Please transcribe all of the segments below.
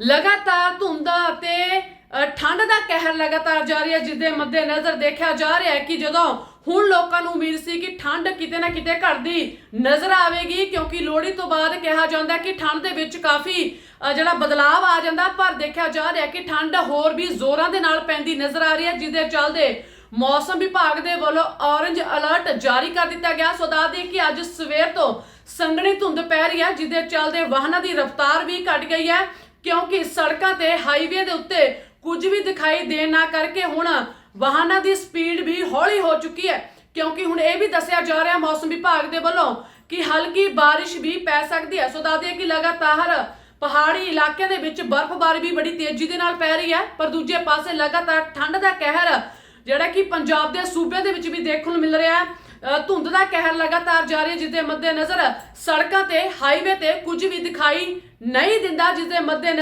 ਲਗਾਤਾਰ ਧੁੰਦਾਂ ਅਤੇ ਠੰਡ ਦਾ ਕਹਿਰ ਲਗਾਤਾਰ ਜਾਰੀ ਹੈ, ਜਿਸ ਦੇ ਮੱਦੇ ਨਜ਼ਰ ਦੇਖਿਆ ਜਾ ਰਿਹਾ ਹੈ ਕਿ ਜਦੋਂ ਹੁਣ ਲੋਕਾਂ ਨੂੰ ਉਮੀਦ ਸੀ ਕਿ ਠੰਡ ਕਿਤੇ ਨਾ ਕਿਤੇ ਘਟਦੀ ਨਜ਼ਰ ਆਵੇਗੀ, ਕਿਉਂਕਿ ਲੋਹੜੀ ਤੋਂ ਬਾਅਦ ਕਿਹਾ ਜਾਂਦਾ ਕਿ ਠੰਡ ਦੇ ਵਿੱਚ ਕਾਫੀ ਜਿਹੜਾ ਬਦਲਾਅ ਆ ਜਾਂਦਾ, ਪਰ ਦੇਖਿਆ ਜਾ ਰਿਹਾ ਕਿ ਠੰਡ ਹੋਰ ਵੀ ਜ਼ੋਰਾਂ ਦੇ ਨਾਲ ਪੈਂਦੀ ਨਜ਼ਰ ਆ ਰਹੀ ਹੈ, ਜਿਸ ਦੇ ਚੱਲਦੇ ਮੌਸਮ ਵਿਭਾਗ ਦੇ ਵੱਲੋਂ ਔਰੰਜ ਅਲਰਟ ਜਾਰੀ ਕਰ ਦਿੱਤਾ ਗਿਆ। ਸੋ ਦੱਸ ਦਈਏ ਕਿ ਅੱਜ ਸਵੇਰ ਤੋਂ ਸੰਘਣੀ ਧੁੰਦ ਪੈ ਰਹੀ ਹੈ, ਜਿਸ ਦੇ ਚੱਲਦੇ ਵਾਹਨਾਂ ਦੀ ਰਫ਼ਤਾਰ ਵੀ ਘਟ ਗਈ ਹੈ। ਕਿਉਂਕਿ ਸੜਕਾਂ ਤੇ ਹਾਈਵੇ ਦੇ ਉੱਤੇ ਕੁਝ ਵੀ ਦਿਖਾਈ ਦੇਣ ਨਾ ਕਰਕੇ ਹੁਣ ਵਾਹਨਾਂ ਦੀ ਸਪੀਡ ਵੀ ਹੌਲੀ ਹੋ ਚੁੱਕੀ ਹੈ। ਕਿਉਂਕਿ ਹੁਣ ਇਹ ਵੀ ਦੱਸਿਆ ਜਾ ਰਿਹਾ ਮੌਸਮ ਵਿਭਾਗ ਦੇ ਵੱਲੋਂ ਕਿ ਹਲਕੀ ਬਾਰਿਸ਼ ਵੀ ਪੈ ਸਕਦੀ ਹੈ। ਸੋ ਦੱਸਦੇ ਕਿ ਲਗਾਤਾਰ ਪਹਾੜੀ ਇਲਾਕਿਆਂ ਦੇ ਵਿੱਚ ਬਰਫ਼ਬਾਰੀ ਵੀ ਬੜੀ ਤੇਜ਼ੀ ਦੇ ਨਾਲ ਪੈ ਰਹੀ ਹੈ। ਪਰ ਦੂਜੇ ਪਾਸੇ ਲਗਾਤਾਰ ਠੰਡ ਦਾ ਕਹਿਰ ਜਿਹੜਾ ਕਿ ਪੰਜਾਬ ਦੇ ਸੂਬਿਆਂ ਦੇ ਵਿੱਚ ਵੀ ਦੇਖਣ ਨੂੰ ਮਿਲ ਰਿਹਾ ਹੈ। ਧੁੰਦ ਦਾ ਕਹਿਰ ਲਗਾਤਾਰ ਜਾਰੀ ਹੈ ਜਿਸ ਦੇ ਮੱਦੇਨਜ਼ਰ ਸੜਕਾਂ ਤੇ ਹਾਈਵੇ ਤੇ ਕੁਝ ਵੀ ਦਿਖਾਈ ਨਹੀਂ ਦਿੰਦਾ ਜਿਸ ਦੇ ਮੱਦੇ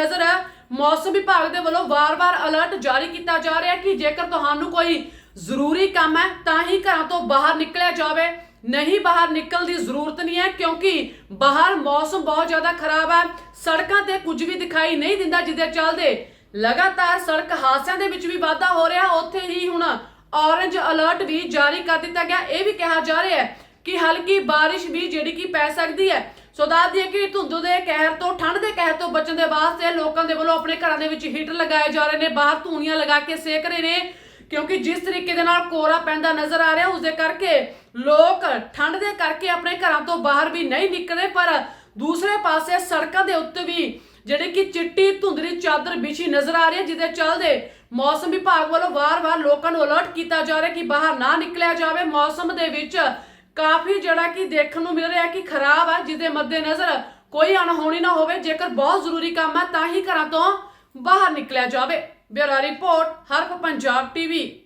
ਮੌਸਮ ਵਿਭਾਗ ਦੇ ਵੱਲੋਂ ਵਾਰ-ਵਾਰ ਅਲਰਟ ਜਾਰੀ ਕੀਤਾ ਜਾ ਰਿਹਾ ਹੈ ਕਿ ਜੇਕਰ ਤੁਹਾਨੂੰ ਕੋਈ ਜ਼ਰੂਰੀ ਕੰਮ ਹੈ, ਤਾਂ ਹੀ ਘਰਾਂ ਤੋਂ ਬਾਹਰ ਨਿਕਲਿਆ ਜਾਵੇ। ਨਹੀਂ, ਬਾਹਰ ਨਿਕਲਣ ਦੀ ਜ਼ਰੂਰਤ ਨਹੀਂ ਹੈ, ਕਿਉਂਕਿ ਬਾਹਰ ਮੌਸਮ ਬਹੁਤ ਜ਼ਿਆਦਾ ਖਰਾਬ ਹੈ। ਸੜਕਾਂ ਤੇ ਕੁਝ ਵੀ ਦਿਖਾਈ ਨਹੀਂ ਦਿੰਦਾ ਜਿਹਦੇ ਚੱਲਦੇ ਲਗਾਤਾਰ ਸੜਕ ਹਾਦਸਿਆਂ ਦੇ ਵਿੱਚ ਵੀ ਵਾਧਾ ਹੋ ਰਿਹਾ, ਉੱਥੇ ਹੀ ਹੁਣ ਔਰੰਜ ਅਲਰਟ ਵੀ ਜਾਰੀ ਕਰ ਦਿੱਤਾ ਗਿਆ। ਇਹ ਵੀ ਕਿਹਾ ਜਾ ਰਿਹਾ ਹੈ ਕਿ ਹਲਕੀ ਬਾਰਿਸ਼ ਵੀ ਜਿਹੜੀ ਕਿ ਪੈ ਸਕਦੀ ਹੈ। ਸੋ ਦੱਸ ਦਈਏ ਕਿ ਧੁੰਦ ਦੇ ਕਹਿਰ ਤੋਂ, ਠੰਡ ਦੇ ਕਹਿਰ ਤੋਂ ਬਚਣ ਦੇ ਵਾਸਤੇ ਲੋਕਾਂ ਦੇ ਵੱਲੋਂ ਆਪਣੇ ਘਰਾਂ ਦੇ ਵਿੱਚ ਹੀਟਰ ਲਗਾਏ ਜਾ ਰਹੇ ਨੇ। ਬਾਹਰ ਧੂਣੀਆਂ ਲਗਾ ਕੇ ਸੇਕ ਰਹੇ ਨੇ, ਕਿਉਂਕਿ ਜਿਸ ਤਰੀਕੇ ਦੇ ਨਾਲ ਕੋਰਾ ਪੈਂਦਾ ਨਜ਼ਰ ਆ ਰਿਹਾ ਉਸ ਦੇ ਕਰਕੇ ਲੋਕ ਠੰਡ ਦੇ ਕਰਕੇ ਆਪਣੇ ਘਰਾਂ ਤੋਂ ਬਾਹਰ ਵੀ ਨਹੀਂ ਨਿਕਲੇ ਪਰ ਦੂਸਰੇ ਪਾਸੇ ਸੜਕਾਂ ਦੇ ਉੱਤੇ ਵੀ ਜਿਹੜੇ ਕਿ ਚਿੱਟੀ ਧੁੰਦਲੀ ਚਾਦਰ ਵਿਛੀ ਨਜ਼ਰ ਆ ਰਹੀ ਹੈ, ਜਿਹਦੇ ਚੱਲਦੇ ਮੌਸਮ ਵਿਭਾਗ ਵੱਲੋਂ ਵਾਰ-ਵਾਰ ਲੋਕਾਂ ਨੂੰ ਅਲਰਟ ਕੀਤਾ ਜਾ ਰਿਹਾ ਕਿ ਬਾਹਰ ਨਾ ਨਿਕਲਿਆ ਜਾਵੇ। ਮੌਸਮ ਦੇ ਵਿੱਚ ਕਾਫੀ ਜਿਹੜਾ ਕਿ ਦੇਖਣ ਨੂੰ ਮਿਲ ਰਿਹਾ ਕਿ ਖਰਾਬ ਹੈ ਜਿਹਦੇ ਮੱਦੇ ਨਜ਼ਰ ਕੋਈ ਅਣਹੋਣੀ ਨਾ ਹੋਵੇ। ਜੇਕਰ ਬਹੁਤ ਜ਼ਰੂਰੀ ਕੰਮ ਹੈ ਤਾਂ ਹੀ ਘਰਾਂ ਤੋਂ ਬਾਹਰ ਨਿਕਲਿਆ ਜਾਵੇ। Bureau report, Haraf Punjab TV.